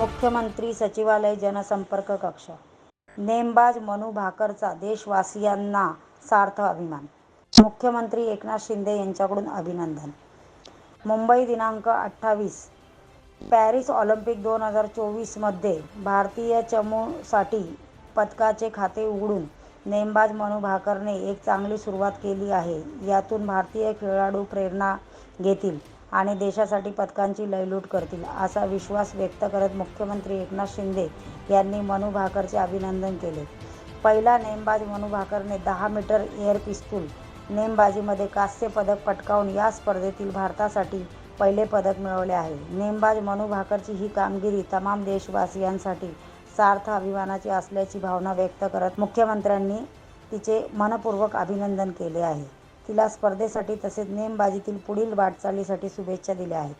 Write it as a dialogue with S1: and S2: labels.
S1: मुख्यमंत्री सचिवालय जनसंपर्क कक्ष. नेमबाज मनू भाकरचा देशवासियांना सार्थ अभिमान. मुख्यमंत्री एकनाथ शिंदे यांच्याकडून अभिनंदन. मुंबई दिनांक अठ्ठावीस पॅरिस ऑलिम्पिक दोन हजार चोवीसमध्ये भारतीय चमूसाठी पदकाचे खाते उघडून नेमबाज मनू भाकरने एक चांगली सुरुवात केली आहे. यातून भारतीय खेळाडू प्रेरणा घेतील. आणि देशासाठी पदकांची लयलूट करतील असा विश्वास व्यक्त करत मुख्यमंत्री एकनाथ शिंदे यांनी मनू भाकरचे अभिनंदन केले. पहिला नेमबाज मनू भाकरने दहा मीटर एअर पिस्तूल नेमबाजीमध्ये कांस्य पदक पटकावून या स्पर्धेतील भारतासाठी पहिले पदक मिळवले आहे. नेमबाज मनू भाकरची ही कामगिरी तमाम देशवासियांसाठी सार्थ अभिमानाची असल्याची भावना व्यक्त करत मुख्यमंत्र्यांनी तिचे मनपूर्वक अभिनंदन केले आहे. तिला स्पर्धेसाठी तसेच नेमबाजीतील पुढील वाटचालीसाठी शुभेच्छा दिल्या आहेत.